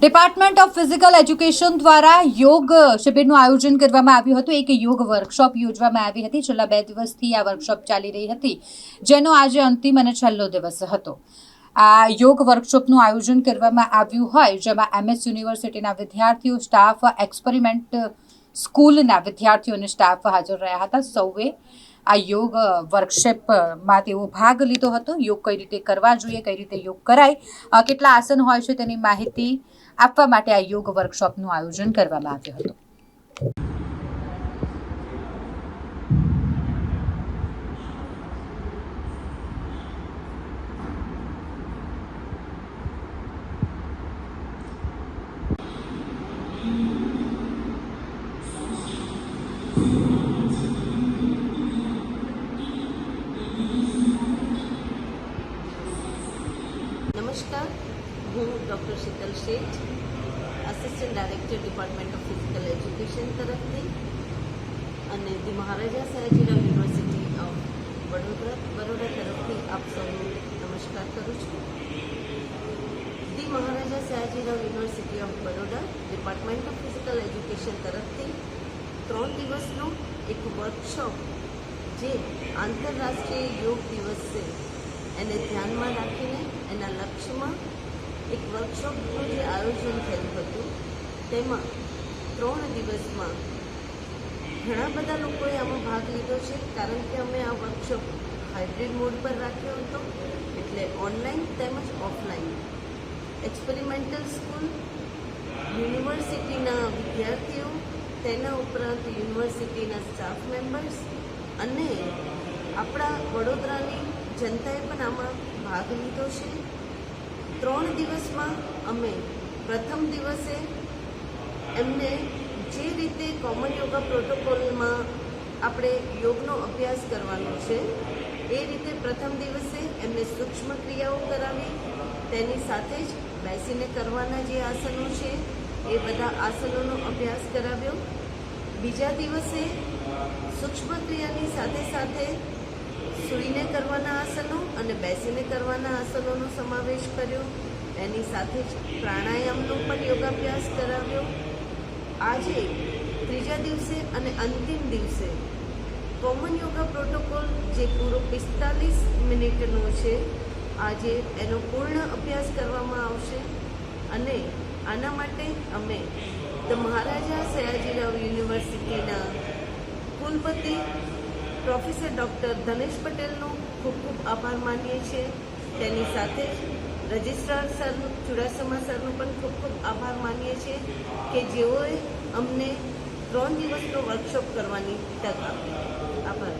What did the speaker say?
Department of physical education દ્વારા યોગ શિબિરનું આયોજન કરવામાં આવ્યું હતું. એક યોગ વર્કશોપ યોજવામાં આવી હતી. છેલ્લા બે દિવસથી આ વર્કશોપ ચાલી રહી હતી, જેનો આજે અંતિમ અને છેલ્લો દિવસ હતો. આ યોગ વર્કશોપનું આયોજન કરવામાં આવ્યું હોય, જેમાં એમએસ યુનિવર્સિટીના વિદ્યાર્થીઓ સ્ટાફ એક્સપેરિમેન્ટ સ્કૂલના વિદ્યાર્થીઓ અને સ્ટાફ હાજર રહ્યા હતા. સૌએ આ યોગ વર્કશોપમાં તેઓ ભાગ લીધો હતો. યોગ કઈ રીતે કરવા જોઈએ, કઈ રીતે યોગ કરાય કેટલા આસન હોય છે તેની માહિતી આપવા માટે આ યોગ વર્કશોપનું આયોજન કરવામાં આવ્યું હતું. નમસ્કાર. હું doctor Sheetal Sheth assistant director department of physical education તરફથી અને the Maharaja Sayajirao university of Vadodara Baroda તરફથી આપ સૌને નમસ્કાર કરું છું. The Maharaja Sayajirao university of Baroda department of physical education તરફથી ત્રણ દિવસનો એક વર્કશોપ જે આંતરરાષ્ટ્રીય યોગ દિવસ છે. એને ધ્યાનમાં રાખીને, એના લક્ષ્યમાં એક વર્કશોપનું જે આયોજન થયું હતું, તેમાં ત્રણ દિવસમાં ઘણા બધા લોકોએ આમાં ભાગ લીધો છે, કારણ કે અમે આ વર્કશોપ હાઇબ્રિડ મોડ પર રાખ્યો હતો, એટલે ઓનલાઈન તેમજ ઓફલાઈન એક્સપેરિમેન્ટલ સ્કૂલ યુનિવર્સિટીના વિદ્યાર્થીઓ, તેના ઉપરાંત યુનિવર્સિટીના સ્ટાફ મેમ્બર્સ અને આપણા વડોદરાની જનતાએ પણ આમાં ભાગ લીધો છે. ત્રણ દિવસમાં અમે પ્રથમ દિવસે એમને જે રીતે કોમન યોગા પ્રોટોકોલમાં આપણે યોગનો અભ્યાસ કરવાનો છે, એ રીતે પ્રથમ દિવસે એમને સૂક્ષ્મ ક્રિયાઓ કરાવી, તેની સાથે જ બેસીને કરવાના જે આસનો છે, એ બધા આસનોનો અભ્યાસ કરાવ્યો. બીજા દિવસે સૂક્ષ્મ ક્રિયાની સાથે સાથે સૂઈને કરવાના આસનો અને બેસીને કરવાના આસનોનો સમાવેશ કર્યો. એની સાથે જ પ્રાણાયામનો પણ યોગાભ્યાસ કરાવ્યો. આજે ત્રીજા દિવસે અને અંતિમ દિવસે કોમન યોગા પ્રોટોકોલ જે પૂરો પિસ્તાલીસ મિનિટનો છે, આજે એનો પૂર્ણ અભ્યાસ કરવામાં આવશે. અને આના માટે અમે ધ મહારાજા સયાજીરાવ યુનિવર્સિટીના કુલપતિ પ્રોફેસર ડૉક્ટર ધનેશ પટેલનો ખૂબ ખૂબ આભાર માનીએ છીએ. તેની સાથે રજિસ્ટ્રાર સરનું, ચુડાસમા સરનો પણ ખૂબ ખૂબ આભાર માનીએ છીએ કે જેઓએ અમને ત્રણ દિવસનો વર્કશોપ કરવાની તક આપી. આભાર.